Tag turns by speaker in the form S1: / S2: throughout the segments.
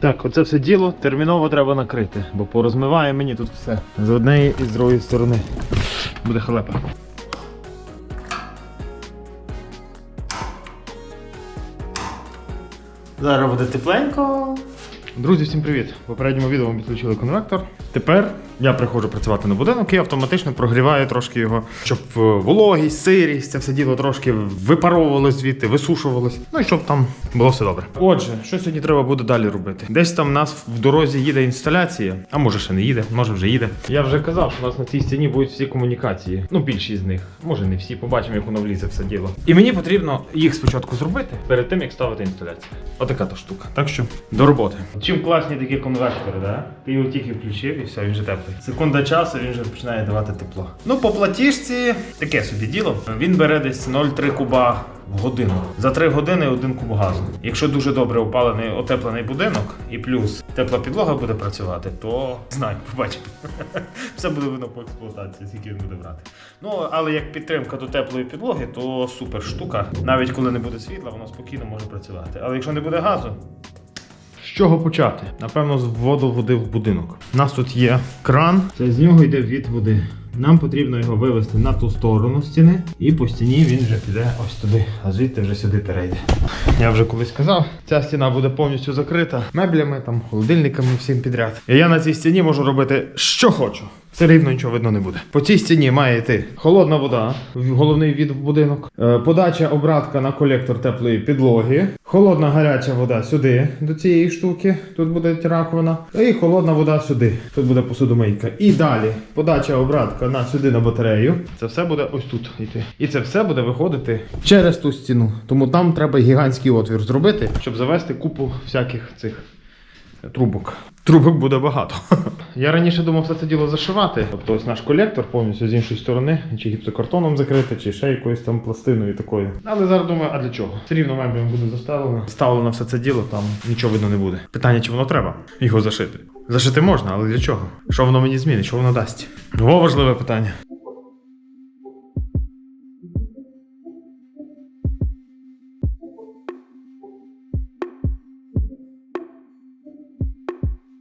S1: Так, оце все діло терміново треба накрити, бо порозмиває мені тут все. З однієї і з другої сторони. Буде халепа. Зараз буде тепленько. Друзі, всім привіт! В попередньому відео ми підключили конвектор. Тепер я приходжу працювати на будинок і автоматично прогріваю трошки його, щоб е, вологість, сирість, це все діло трошки випаровувалось звідти, висушувалось. Ну і щоб там було все добре. Отже, що сьогодні треба буде далі робити? Десь там у нас в дорозі їде інсталяція, а може ще не їде, може вже їде. Я вже казав, що у нас на цій стіні будуть всі комунікації. Ну, більшість з них. Може не всі, побачимо, як воно влізе все діло. І мені потрібно їх спочатку зробити перед тим, як ставити інсталяцію. Отака то штука. Так що до роботи. Чим класні такі конвектори, да? Ти його тільки включив і все, він вже теплий. Секунда часу він вже починає давати тепло. Ну, по платіжці таке собі діло. Він бере десь 0,3 куба в годину. За 3 години один куб газу. Якщо дуже добре опалений, отеплений будинок і плюс тепла підлога буде працювати, то знаю, побачимо. Все буде видно по експлуатації, скільки він буде брати. Ну, але як підтримка до теплої підлоги, то супер штука. Навіть коли не буде світла, воно спокійно може працювати. Але якщо не буде газу, чого почати? Напевно, з воду води в будинок. У нас тут є кран. Це з нього йде від води. Нам потрібно його вивести на ту сторону стіни, і по стіні він вже піде ось туди, а звідти вже сюди перейде. Я вже колись казав, ця стіна буде повністю закрита меблями, там, холодильниками, всім підряд. І я на цій стіні можу робити, що хочу. Все рівно нічого видно не буде. По цій стіні має йти холодна вода, головний від в будинок, е, подача обратка на колектор теплої підлоги, холодна гаряча вода сюди, до цієї штуки, тут буде раковина, і холодна вода сюди, тут буде посудомийка. І далі подача обратка на сюди на батарею. Це все буде ось тут йти. І це все буде виходити через ту стіну. Тому там треба гігантський отвір зробити, щоб завести купу всяких цих трубок. Трубок буде багато. Я раніше думав все це діло зашивати. Тобто ось наш колектор повністю з іншої сторони, чи гіпсокартоном закрити, чи ще якоюсь там пластиною такою. Але зараз думаю, а для чого? Все рівно меблями буде заставлено. Ставлено все це діло, там нічого видно не буде. Питання, чи воно треба його зашити. Зашити можна, але для чого? Що воно мені змінить, що воно дасть? О, важливе питання.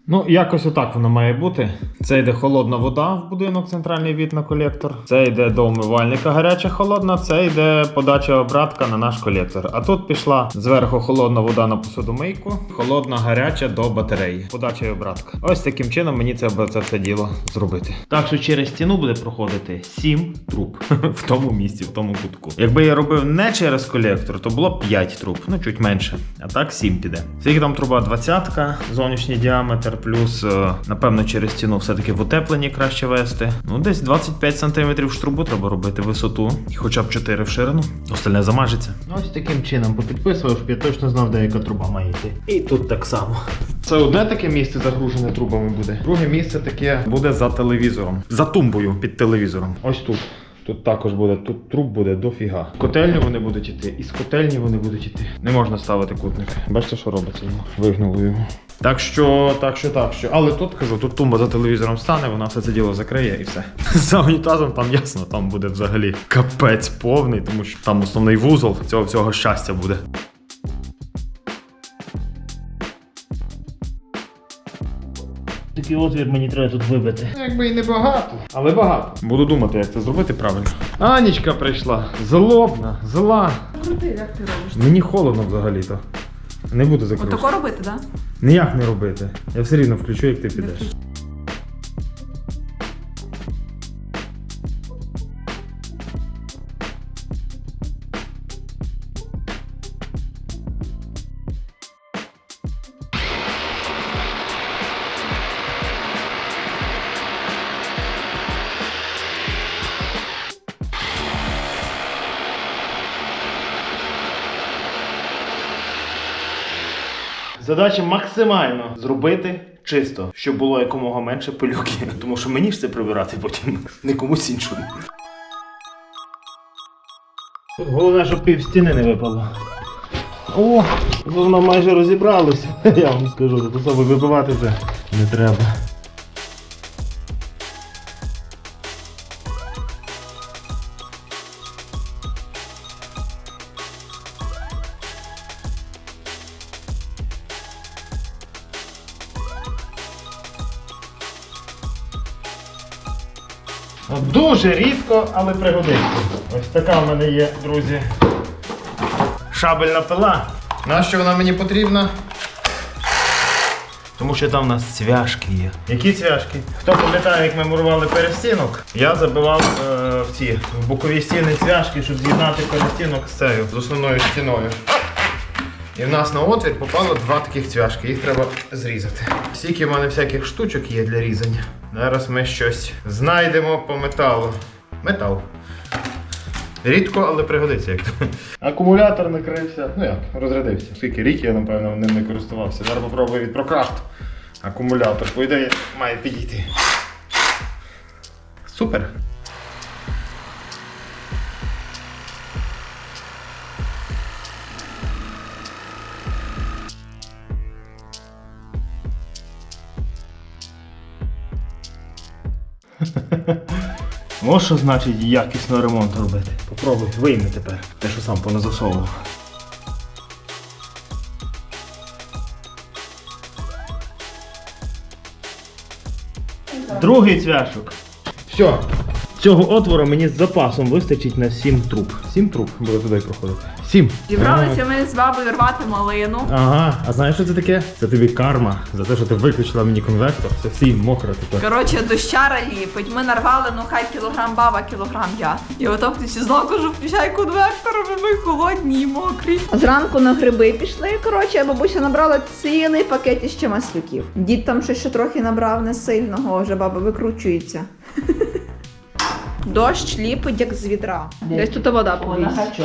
S1: Ну, якось отак воно має бути. Це йде холодна вода в будинок, центральний від на колектор. Це йде до умивальника гаряча холодна, це йде подача обратка на наш колектор. А тут пішла зверху холодна вода на посудомийку, холодна гаряча до батареї. Подача і обратка. Ось таким чином мені це, це все діло зробити. Так що через стіну буде проходити 7 труб в тому місці, в тому кутку. Якби я робив не через колектор, то було б 5 труб, ну чуть менше. А так 7 піде. Скільки там труба 20 зовнішній діаметр, плюс, е, напевно, через стіну все-таки в утепленні краще вести. Ну, десь 25 см штрубу треба робити висоту, і хоча б 4 в ширину. Остальне замажеться. Ну, ось таким чином попідписував, щоб я точно знав, де яка труба має йти. І тут так само. Це одне таке місце загружене трубами буде. Друге місце таке буде за телевізором. За тумбою під телевізором. Ось тут. Тут також буде, тут труб буде дофіга. Котельню вони будуть іти, і з котельні вони будуть іти. Не можна ставити кутник. Бачите, що робиться йому? Вигнули його. Так що, так що, так що. Але тут кажу, тут тумба за телевізором стане, вона все це діло закриє і все. За унітазом там ясно, там буде взагалі капець повний, тому що там основний вузол цього всього щастя буде.
S2: Такий отвір мені треба тут вибити.
S1: Якби і не багато, але багато. Буду думати, як це зробити правильно. Анічка прийшла. Злобна, зла.
S3: Крути, як ти робиш?
S1: Мені холодно взагалі-то. Не буду закривати.
S3: Отако робити, так?
S1: Ніяк не робити. Я все рівно включу, як ти підеш. Задача максимально зробити чисто, щоб було якомога менше пилюки. Тому що мені ж це прибирати потім, не комусь іншому.
S2: Головне, щоб пів стіни не випало.
S1: О, воно майже розібралося. Я вам скажу, тут особи вибивати це не треба. Дуже рідко, але пригодиться. Ось така в мене є, друзі. Шабельна пила. Нащо вона мені потрібна? Тому що там у нас цвяшки є. Які цвяшки? Хто пам'ятає, як ми мурували перестінок? Я забивав е, в ці в бокові стіни цвяшки, щоб з'єднати перестінок з цією, з основною стіною. І в нас на отвір попало два таких цвяшки, їх треба зрізати. Стільки в мене всяких штучок є для різання. Зараз ми щось знайдемо по металу. Метал. Рідко, але пригодиться як то. Акумулятор накрився. Ну як, розрядився. Скільки рік я, напевно, ним не користувався. Зараз попробую від Procraft. Акумулятор, по ідеї, має підійти. Супер. Ось що значить якісно ремонт робити. Попробуй, вийми тепер. Те, що сам поназасовував. Другий цвяшок. Все. Цього отвору мені з запасом вистачить на 7 труб. 7 труб буде туди проходити. 7.
S3: Зібралися ми з бабою рвати малину.
S1: Ага, а знаєш, що це таке? Це тобі карма за те, що ти виключила мені конвектор. Це всі мокро тепер.
S3: Коротше, дощара ліпить. Ми нарвали, ну хай кілограм баба, кілограм я. І ото знову кажу, включай конвектор, бо ми холодні і мокрі. Зранку на гриби пішли. Коротше, бабуся набрала цілий пакет із ще маслюків. Дід там щось ще трохи набрав не сильного, вже баба викручується. Дощ ліпить, як з вітра. Десь тут вода повісить.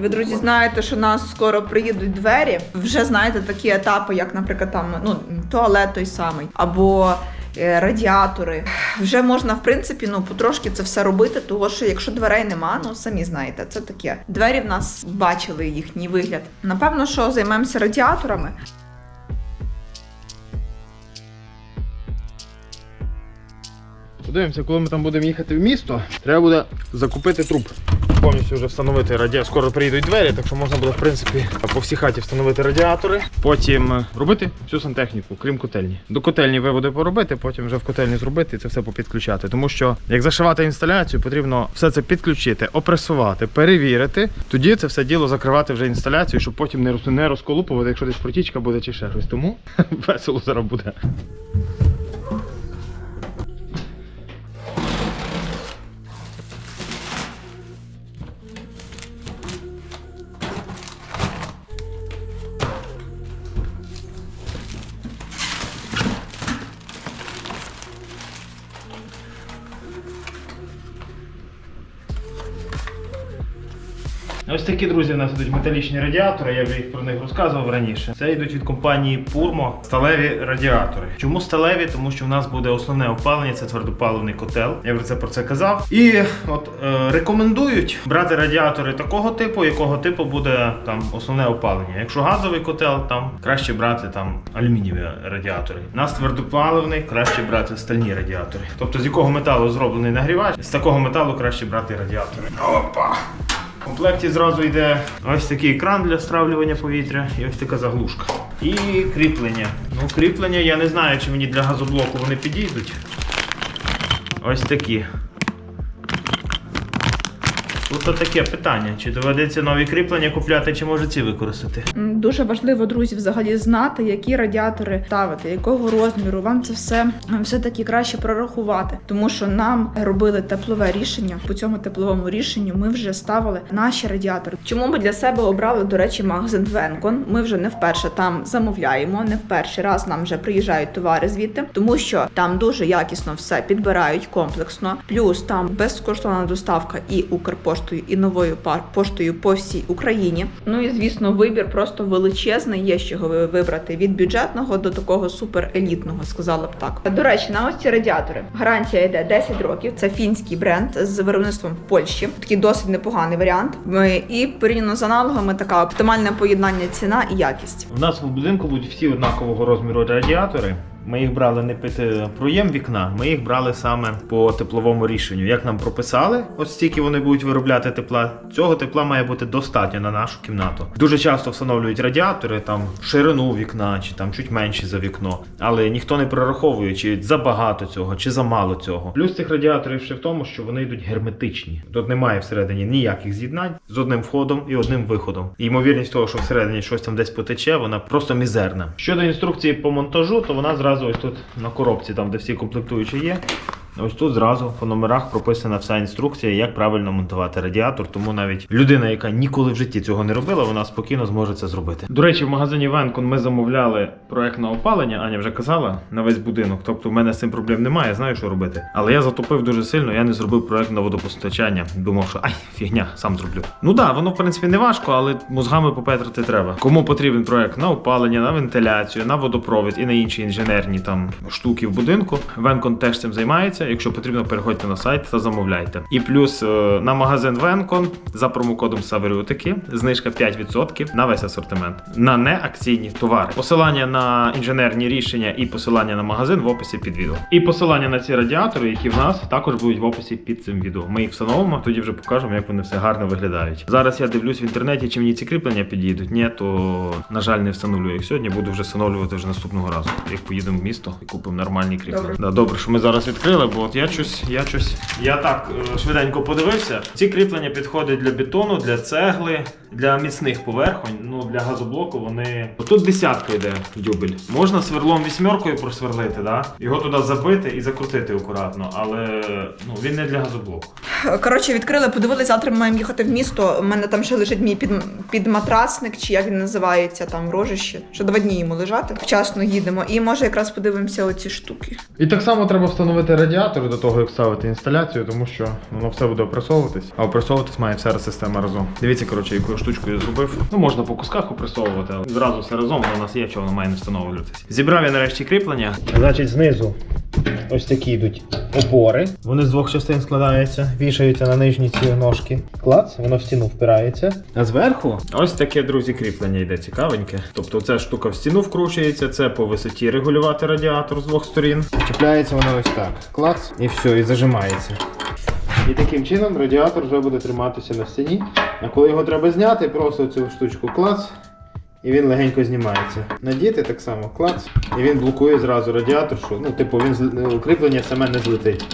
S3: Ви, друзі, знаєте, що нас скоро приїдуть двері. Вже знаєте такі етапи, як, наприклад, там ну туалет той самий, або е, радіатори. Вже можна, в принципі, ну потрошки це все робити, тому що якщо дверей нема, ну самі знаєте, це таке. Двері в нас бачили їхній вигляд. Напевно, що займемося радіаторами.
S1: Подивимося, коли ми там будемо їхати в місто, треба буде закупити труб. Повністю вже встановити радіатор. Скоро приїдуть двері, так що можна буде, в принципі, по всій хаті встановити радіатори. Потім е, робити всю сантехніку, крім котельні. До котельні виводи поробити, потім вже в котельні зробити і це все попідключати. Тому що як зашивати інсталяцію, потрібно все це підключити, опресувати, перевірити. Тоді це все діло закривати вже інсталяцію, щоб потім не розколупувати, якщо десь протічка буде чи ще щось. Тому весело зараз буде. Ось такі друзі, у нас йдуть металічні радіатори, я вже про них розказував раніше. Це йдуть від компанії Purmo сталеві радіатори. Чому сталеві? Тому що в нас буде основне опалення, це твердопаливний котел. Я вже про це казав. І от е, рекомендують брати радіатори такого типу, якого типу буде там основне опалення. Якщо газовий котел, там краще брати там алюмінієві радіатори. У нас твердопаливний, краще брати стальні радіатори. Тобто з якого металу зроблений нагрівач, з такого металу краще брати радіатори. Опа! Комплекті зразу йде ось такий кран для стравлювання повітря і ось така заглушка. І кріплення. Ну, кріплення я не знаю, чи мені для газоблоку вони підійдуть. Ось такі. Тут таке питання, чи доведеться нові кріплення купляти, чи може ці використати.
S3: Дуже важливо, друзі, взагалі знати, які радіатори ставити, якого розміру. Вам це все все таки краще прорахувати, тому що нам робили теплове рішення. По цьому тепловому рішенню ми вже ставили наші радіатори. Чому ми для себе обрали, до речі, магазин Венкон? Ми вже не вперше там замовляємо, не в перший раз нам вже приїжджають товари звідти, тому що там дуже якісно все підбирають комплексно. Плюс там безкоштовна доставка і Укрпоштою, і новою поштою по всій Україні. Ну і звісно, вибір просто величезний. Є з чого ви- вибрати від бюджетного до такого суперелітного, сказала б так. До речі, на ось ці радіатори гарантія йде 10 років. Це фінський бренд з виробництвом в Польщі. Такий досить непоганий варіант. І порівняно з аналогами, така оптимальне поєднання ціна і якість.
S1: У нас в будинку будуть всі однакового розміру радіатори. Ми їх брали не під е, проєм вікна, ми їх брали саме по тепловому рішенню. Як нам прописали, ось стільки вони будуть виробляти тепла. Цього тепла має бути достатньо на нашу кімнату. Дуже часто встановлюють радіатори там ширину вікна чи там чуть менші за вікно, але ніхто не прораховує, чи забагато цього, чи замало цього. Плюс цих радіаторів ще в тому, що вони йдуть герметичні. Тут немає всередині ніяких з'єднань з одним входом і одним виходом. І ймовірність того, що всередині щось там десь потече, вона просто мізерна. Щодо інструкції по монтажу, то вона зразу ось тут на коробці, там де всі комплектуючі є. Ось тут зразу по номерах прописана вся інструкція, як правильно монтувати радіатор. Тому навіть людина, яка ніколи в житті цього не робила, вона спокійно зможе це зробити. До речі, в магазині Венкон ми замовляли проектне опалення. Аня вже казала на весь будинок. Тобто в мене з цим проблем немає, знаю, що робити. Але я затопив дуже сильно, я не зробив проект на водопостачання. Думав, що ай, фігня, сам зроблю. Ну так, да, воно в принципі не важко, але мозгами попетрити треба. Кому потрібен проект на опалення, на вентиляцію, на водопровід і на інші інженерні там штуки в будинку. Венкон теж цим займається. Якщо потрібно, переходьте на сайт та замовляйте. І плюс е, на магазин Венкон за промокодом Саверіотики знижка 5% на весь асортимент на неакційні товари. Посилання на інженерні рішення і посилання на магазин в описі під відео. І посилання на ці радіатори, які в нас також будуть в описі під цим відео. Ми їх встановимо, тоді вже покажемо, як вони все гарно виглядають. Зараз я дивлюсь в інтернеті, чи мені ці кріплення підійдуть. Ні, то на жаль, не встановлюю їх сьогодні. Буду вже встановлювати вже наступного разу. Як поїдемо в місто і купимо нормальні кріплення.
S3: Добре.
S1: Да, добре, що ми зараз відкрили, бо от я щось, я щось. Я так е, швиденько подивився. Ці кріплення підходять для бетону, для цегли, для міцних поверхонь. Ну для газоблоку вони. Тут десятка йде дюбель. Можна сверлом вісьмеркою просверлити, да? його туди забити і закрутити акуратно, але ну він не для газоблоку.
S3: Коротше, відкрили, подивилися, завтра ми маємо їхати в місто. У мене там ще лежить мій під, підматрасник, чи як він називається, там в рожищі. Ще два дні йому лежати. Вчасно їдемо. І може якраз подивимося оці штуки.
S1: І так само треба встановити радіатори до того, як ставити інсталяцію, тому що воно все буде опресовуватись, а опресовуватись має вся система разом. Дивіться, коротше, яку я зробив. Ну можна по кусках опресовувати, але зразу все разом воно у нас є, чого воно має не встановлюватись. Зібрав я нарешті кріплення. Значить, знизу ось такі йдуть опори. Вони з двох частин складаються, вішаються на нижні ці ножки. Клац, воно в стіну впирається. А зверху ось таке, друзі, кріплення йде цікавеньке. Тобто ця штука в стіну вкручується, це по висоті регулювати радіатор з двох сторін. Чіпляється воно ось так. Клац, і все, і зажимається. І таким чином радіатор вже буде триматися на стіні. А коли його треба зняти, просто цю штучку клац. І він легенько знімається. Надіти так само клац. І він блокує зразу радіатор, що ну, типу, він з- укріплення саме не злетить.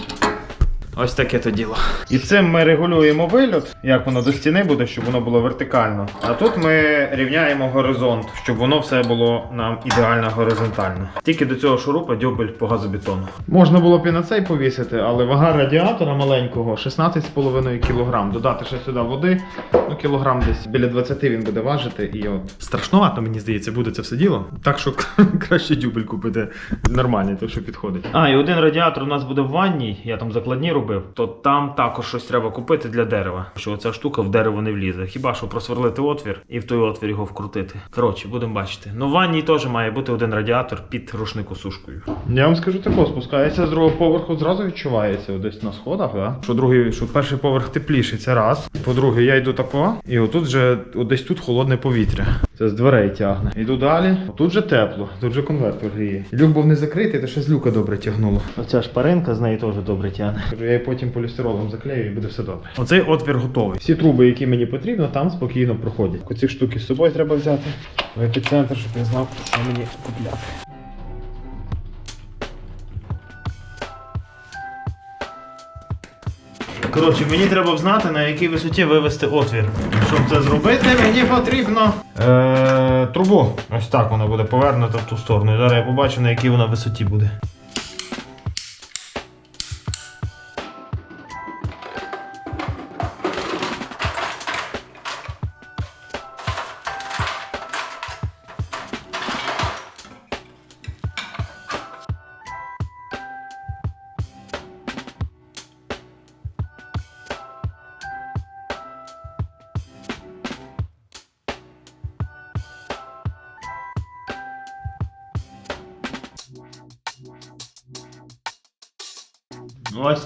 S1: Ось таке то діло. І цим ми регулюємо вильот, як воно до стіни буде, щоб воно було вертикально. А тут ми рівняємо горизонт, щоб воно все було нам ідеально горизонтально. Тільки до цього шурупа дюбель по газобетону. Можна було б і на цей повісити, але вага радіатора маленького 16,5 кг. Додати ще сюди води, ну кілограм десь біля 20 він буде важити. І от страшновато, мені здається, буде це все діло. Так що краще дюбель купити нормальний, той, що підходить. А, і один радіатор у нас буде в ванній, я там закладні робив, то там також щось треба купити для дерева. Що оця штука в дерево не влізе. Хіба що просверлити отвір і в той отвір його вкрутити. Коротше, будемо бачити. Ну в ванній теж має бути один радіатор під рушникосушкою. Я вам скажу тако, спускається з другого поверху, зразу відчувається десь на сходах, да? що другий, що перший поверх тепліший, це раз. По-друге, я йду тако, і отут вже от десь тут холодне повітря. Це з дверей тягне. Йду далі. Тут же тепло, тут же конвертор гріє. Люк був не закритий, то ще з люка добре тягнуло. Оця шпаринка з неї теж добре тягне. Її потім полістиролом заклею і буде все добре. Оцей отвір готовий. Всі труби, які мені потрібно, там спокійно проходять. Оці штуки з собою треба взяти в епіцентр, щоб я знав, що мені купляти. Коротше, мені треба знати, на якій висоті вивести отвір. Щоб це зробити, мені потрібно е, трубу. Ось так вона буде повернута в ту сторону. І зараз я побачу, на якій вона висоті буде.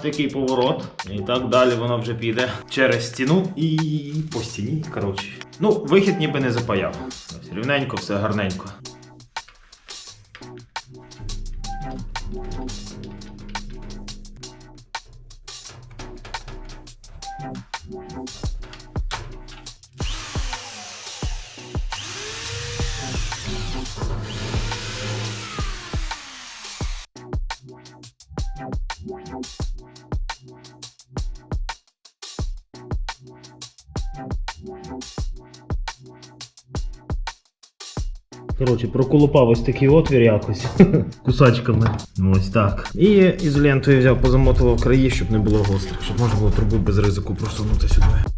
S1: Такий поворот. І так далі воно вже піде через стіну і по стіні. Коротше. Ну, вихід ніби не запаяв. Ось рівненько, все гарненько.
S2: Коротше, проколупав ось такий отвір якось кусачками. Ну, Ось так.
S1: І ізолентою взяв, позамотував краї, щоб не було гострих, щоб можна було трубу без ризику просунути сюди.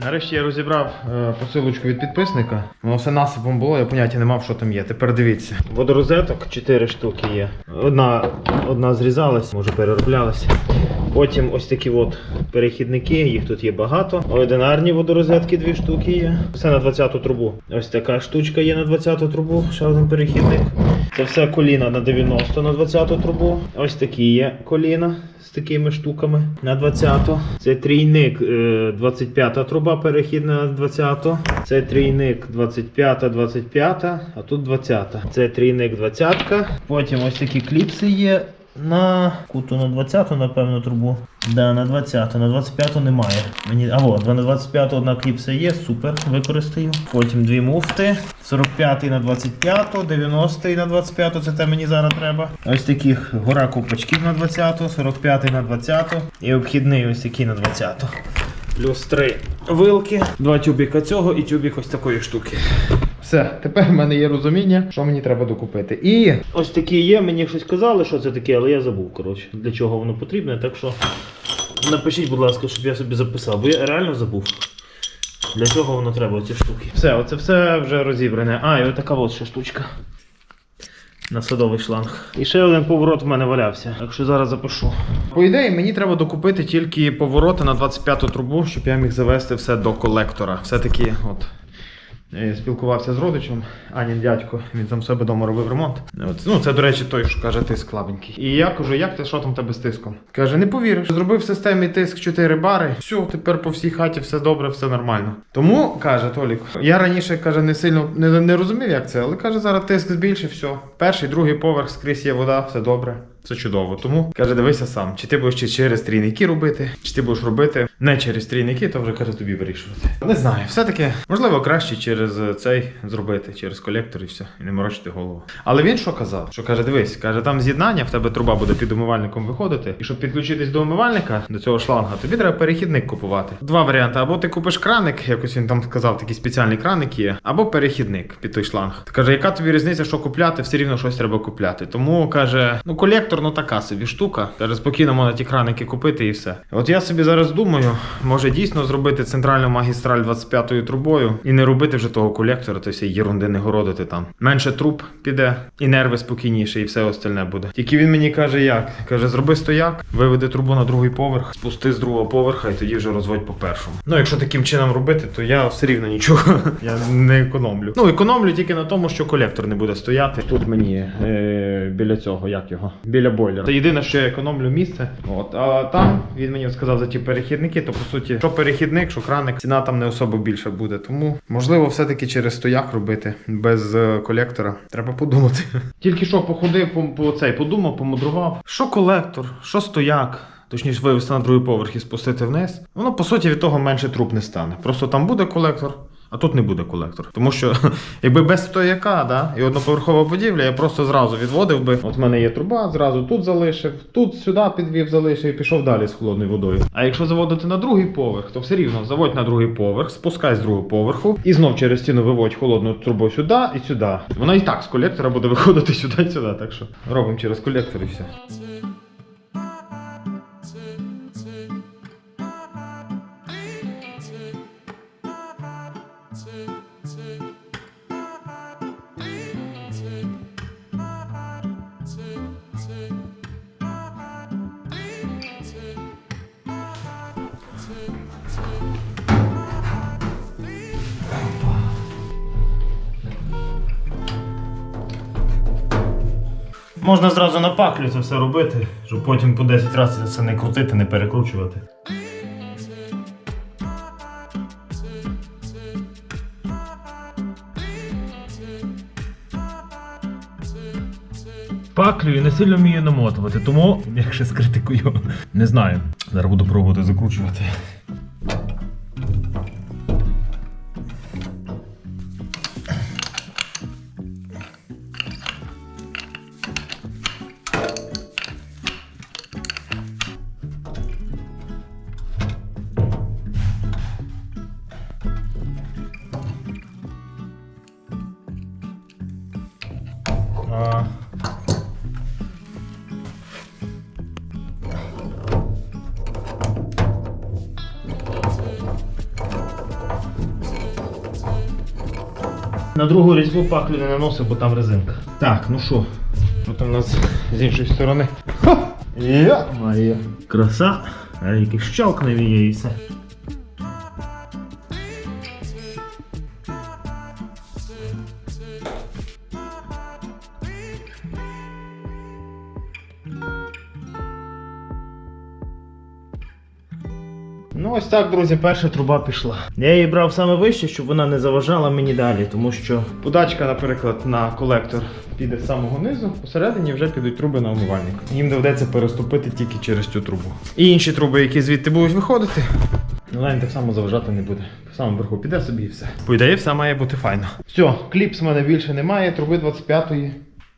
S1: Нарешті я розібрав е, посилочку від підписника. Воно все насипом було, я поняття не мав, що там є. Тепер дивіться.
S2: Водорозеток 4 штуки є. Одна, одна зрізалась, може перероблялася. Потім ось такі от перехідники, їх тут є багато. Одинарні водорозетки, дві штуки є. Все на 20-ту трубу. Ось така штучка є на 20-ту трубу, ще один перехідник. Це все коліна на 90 на 20-ту трубу. Ось такі є коліна з такими штуками на 20-ту. Це трійник е, 25-та труба, перехідна на 20-ту. Це трійник 25-та, 25-та, а тут 20-та. Це трійник 20-ка. Потім ось такі кліпси є на куту на 20-ту, напевно, трубу. Да, на 20-ту, на 25-ту немає. Мені, а от, на 25-ту одна кліпса є, супер, використаю. Потім дві муфти. 45-й на 25-ту, 90-й на 25-ту, це те мені зараз треба. Ось таких гора купачків на 20-ту, 45-й на 20-ту і обхідний ось такий на 20-ту. Плюс три вилки, два тюбіка цього і тюбік ось такої штуки.
S1: Все, тепер в мене є розуміння, що мені треба докупити. І
S2: Ось такі є, мені щось казали, що це таке, але я забув, коротше, для чого воно потрібне, так що напишіть, будь ласка, щоб я собі записав, бо я реально забув. Для чого воно треба, ці штуки. Все, оце все вже розібране. А, і отака от ще штучка. На садовий шланг. І ще один поворот в мене валявся. Так що зараз запишу.
S1: по ідеї мені треба докупити тільки повороти на 25-ту трубу, щоб я міг завести все до колектора. Все-таки, от. Я спілкувався з родичем, Анін дядько, він там себе вдома робив ремонт. Ну, це, до речі, той, що каже, тиск слабенький. І я кажу, як ти, що там тебе з тиском? Каже, не повіриш, зробив в системі тиск 4 бари, все, тепер по всій хаті все добре, все нормально. Тому, каже Толік, я раніше каже, не сильно не, не розумів, як це, але каже, зараз тиск збільшив, все. Перший, другий поверх, скрізь є вода, все добре. Це чудово. Тому каже, дивися сам, чи ти будеш через трійники робити, чи ти будеш робити не через трійники, то вже каже тобі вирішувати. Не знаю, все-таки можливо краще через е, цей зробити, через колектор і все, і не морочити голову. Але він що казав? Що каже, дивись, каже, там з'єднання, в тебе труба буде під умивальником виходити. І щоб підключитись до умивальника, до цього шланга, тобі треба перехідник купувати. Два варіанти: або ти купиш краник, якось він там сказав, такий спеціальний краник є, або перехідник під той шланг. Каже, яка тобі різниця, що купляти, все рівно щось треба купляти. Тому каже, ну колектор, ну така собі штука. Спокійно можна ті краники купити і все. От я собі зараз думаю, може дійсно зробити центральну магістраль 25-ю трубою і не робити вже того колектора, то всі єрунди не городити там. Менше труб піде, і нерви спокійніше, і все остальне буде. Тільки він мені каже, як? Каже, зроби стояк, виведи трубу на другий поверх, спусти з другого поверха і тоді вже розводь по першому. Ну, якщо таким чином робити, то я все рівно нічого я не економлю. Ну, економлю тільки на тому, що колектор не буде стояти. Тут мені е, біля цього, як його, біля бойлера. Це єдине, що я економлю місце. От, а там він мені сказав за ті перехідники, то по суті, що перехідник, що краник, ціна там не особо більша буде. Тому можливо, все-таки через стояк робити без е, колектора. Треба подумати. Тільки що походив по, по цей, подумав, помудрував. Що колектор, що стояк. Точніше, вивести на другий поверх і спустити вниз. Воно по суті від того менше труб не стане. Просто там буде колектор. А тут не буде колектор. Тому що, якби без стояка, да, і одноповерхова будівля, я просто зразу відводив би. От в мене є труба, зразу тут залишив, тут сюди підвів, залишив і пішов далі з холодною водою. А якщо заводити на другий поверх, то все рівно заводь на другий поверх, спускай з другого поверху і знов через стіну виводь холодну трубу сюди і сюди. Вона і так з колектора буде виходити сюди і сюди. Так що робимо через колектор і все.
S2: Можна зразу на паклю це все робити, щоб потім по 10 разів це не крутити, не перекручувати. Паклю і не сильно вмію намотувати, тому як ще скритикую, не знаю. Зараз буду пробувати закручувати. На другу різьбу паклю не наносив, бо там резинка. Так, ну що? Що там у нас з іншої сторони? Ха! Я моя краса. А який щелкне її і все. Так, друзі, перша труба пішла. Я її брав саме вище, щоб вона не заважала мені далі, тому що
S1: Подачка, наприклад, на колектор піде з самого низу, посередині вже підуть труби на умивальник. Їм доведеться переступити тільки через цю трубу. І інші труби, які звідти будуть виходити, лайн так само заважати не буде. По самому верху піде собі і все. По ідеї, все має бути файно. Все, кліпс в мене більше немає, труби 25-ї.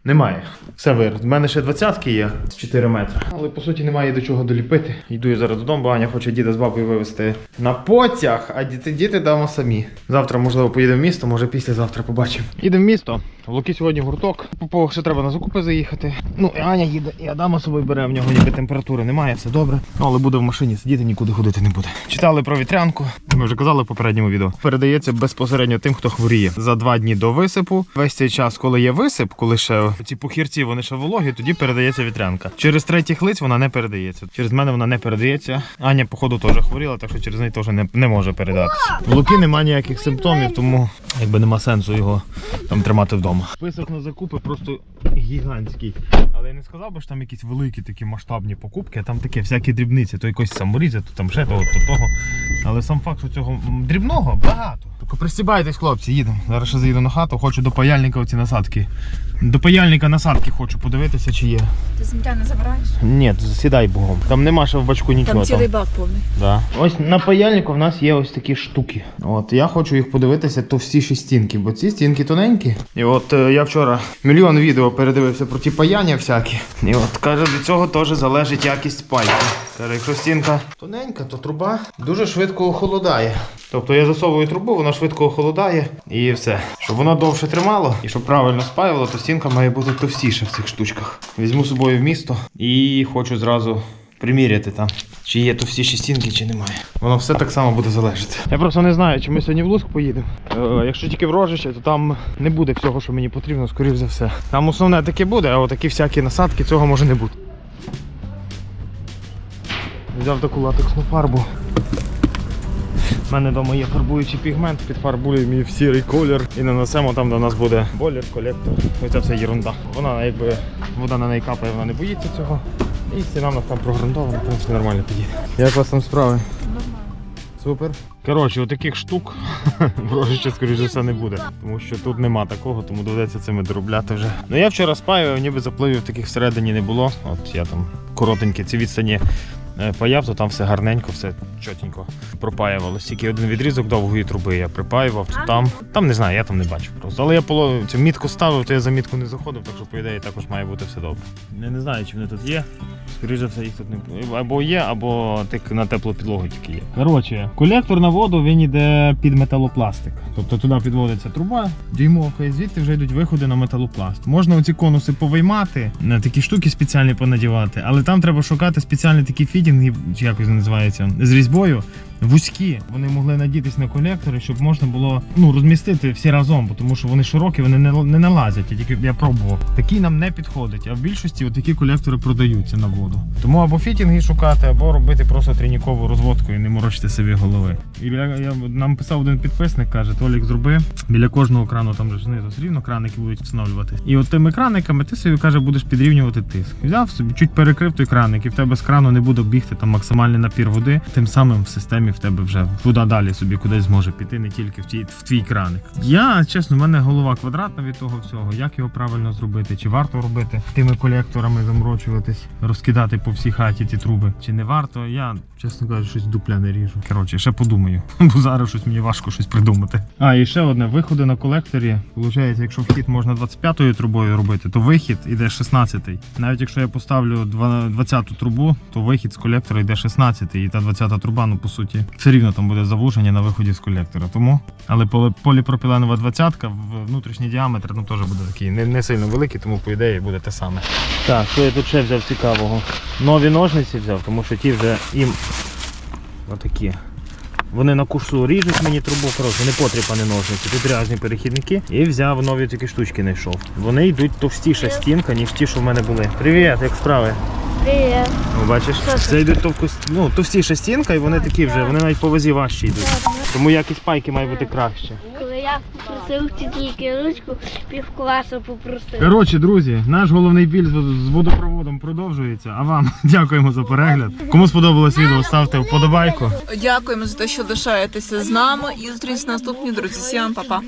S1: Немає. Все вираз. У мене ще 20-ки є з 4 метри. Але по суті немає до чого доліпити. Йду я зараз додому, бо Аня хоче діда з бабою вивезти на потяг, а діти, діти дамо самі. Завтра, можливо, поїдемо в місто, може післязавтра побачимо. Їдемо в місто. В Луки сьогодні гурток. Попо ще треба на закупи заїхати. Ну, і Аня їде, і Адама з собою бере, в нього ніби температури немає, все добре. Ну, але буде в машині сидіти, нікуди ходити не буде. Читали про вітрянку. Ми вже казали в попередньому відео. Передається безпосередньо тим, хто хворіє. За два дні до висипу. Весь цей час, коли є висип, коли ще ці похірці вони ще вологі, тоді передається вітрянка. Через третіх лиць вона не передається. Через мене вона не передається. Аня, походу, теж хворіла, так що через неї теж не, не може передатися. В Луки немає ніяких симптомів, тому якби нема сенсу його там тримати вдома. Список на закупи просто гігантський. Але я не сказав би, що там якісь великі такі масштабні покупки, а там таке всякі дрібниці, то якось саморізи, то там ще того, то того. Але сам факт, що цього дрібного багато. Пристібайтесь, хлопці, їдемо. Зараз ще заїду на хату, хочу до паяльника оці насадки. До паяльника насадки хочу подивитися, чи є.
S3: Ти сміття не забираєш?
S1: Ні, сідай богом. Там нема ще в бачку нічого.
S3: Там цілий бак повний.
S1: Да. Ось на паяльнику в нас є ось такі штуки. От я хочу їх подивитися товстіші стінки, бо ці стінки тоненькі. І от е, я вчора мільйон відео передивився про ті паяння всякі. І от каже, від цього теж залежить якість пайки. Каже, якщо стінка тоненька, то труба дуже швидко охолодає. Тобто я засовую трубу, вона швидко охолодає і все. Щоб воно довше тримало і щоб правильно спаювало, то стінка має бути товстіша в цих штучках. Візьму з собою в місто і хочу зразу приміряти там, чи є товстіші стінки, чи немає. Воно все так само буде залежати. Я просто не знаю, чи ми сьогодні в Луцьк поїдемо. Е, якщо тільки в Рожище, то там не буде всього, що мені потрібно, скоріш за все. Там основне таке буде, а отакі всякі насадки цього може не бути. Взяв таку латексну фарбу. У мене вдома є фарбуючий пігмент, підфарбуємо її в сірий колір і нанесемо там, де у нас буде бойлер, колектор. Ось це все ерунда. Вона якби вода на неї капає, вона не боїться цього. І стіна в нас там прогрунтована, в принципі нормально підійде. Як у вас там справи? Супер. Коротше, отаких штук Рожище, скоріш за все, не буде. Тому що тут нема такого, тому доведеться цими доробляти вже. Ну я вчора спаю, ніби запливів таких всередині не було. От я там коротенькі ці відстані паяв, то там все гарненько, все чотенько пропаювалося. Тільки один відрізок довгої труби я припаював, то там. Там не знаю, я там не бачив просто. Але я поло... цю мітку ставив, то я за мітку не заходив, так що по ідеї також має бути все добре. Я не знаю, чи вони тут є. Скоріше все, їх тут не. Або є, або тик на теплу підлогу тільки є. Коротше, колектор на воду він йде під металопластик. Тобто туди підводиться труба, дюймовка, і звідти вже йдуть виходи на металопласт. Можна оці конуси повиймати, на такі штуки спеціальні понадівати, але там треба шукати спеціальні такі фітінги, чи якось називається, з різьбою. Вузькі. Вони могли надітись на колектори, щоб можна було ну, розмістити всі разом, тому що вони широкі, вони не, не налазять. Я тільки я пробував. Такі нам не підходить, а в більшості от такі колектори продаються на воду. Тому або фітінги шукати, або робити просто трійникову розводку і не морочити собі голови. І я, я, нам писав один підписник, каже, Толік, зроби біля кожного крану, там же знизу рівно краники будуть встановлювати. І от тими краниками ти собі каже, будеш підрівнювати тиск. Взяв собі, чуть перекрив той краник, і в тебе з крану не буде бігти там максимальний напір води. Тим самим в системі в тебе вже туди далі собі кудись зможе піти, не тільки в, твій, в твій краник. Я чесно, в мене голова квадратна від того всього. Як його правильно зробити? Чи варто робити тими колекторами заморочуватись, розкидати по всій хаті ті труби? Чи не варто? Я, чесно кажучи, щось дупля не ріжу. Коротше, ще подумаю, бо зараз щось мені важко щось придумати. А, і ще одне: виходи на колекторі. Получається, якщо вхід можна 25-ю трубою робити, то вихід іде 16-й. Навіть якщо я поставлю 20-ту трубу, то вихід з колектора йде 16-й. І та 20-та труба, ну по суті, все рівно там буде завуження на виході з колектора. Тому, але полі- поліпропіленова 20-ка, в- внутрішній діаметр ну, теж буде такий не, не сильно великий, тому по ідеї буде те саме. Так, що я тут ще взяв цікавого? Нові ножниці взяв, тому що ті вже їм отакі. Вони на курсу ріжуть мені трубу, коротше, не потріпані ножниці, тут рязні перехідники. І взяв нові такі штучки знайшов. Вони йдуть товстіша стінка, ніж ті, що в мене були. Привіт, як справи?
S4: Привіт.
S1: Ну, бачиш, це йдуть товку, ну, товстіша стінка, і вони такі вже, вони навіть по вазі важчі йдуть. Тому якість пайки має бути краще.
S4: Коли я попросив тільки ручку, пів класу попросив.
S1: Коротше, друзі, наш головний біль з з водопроводом продовжується. А вам дякуємо за перегляд. Кому сподобалось відео, ставте вподобайку.
S3: Дякуємо за те, що лишаєтеся з нами і зустрінемось наступні друзі. Всім па-па.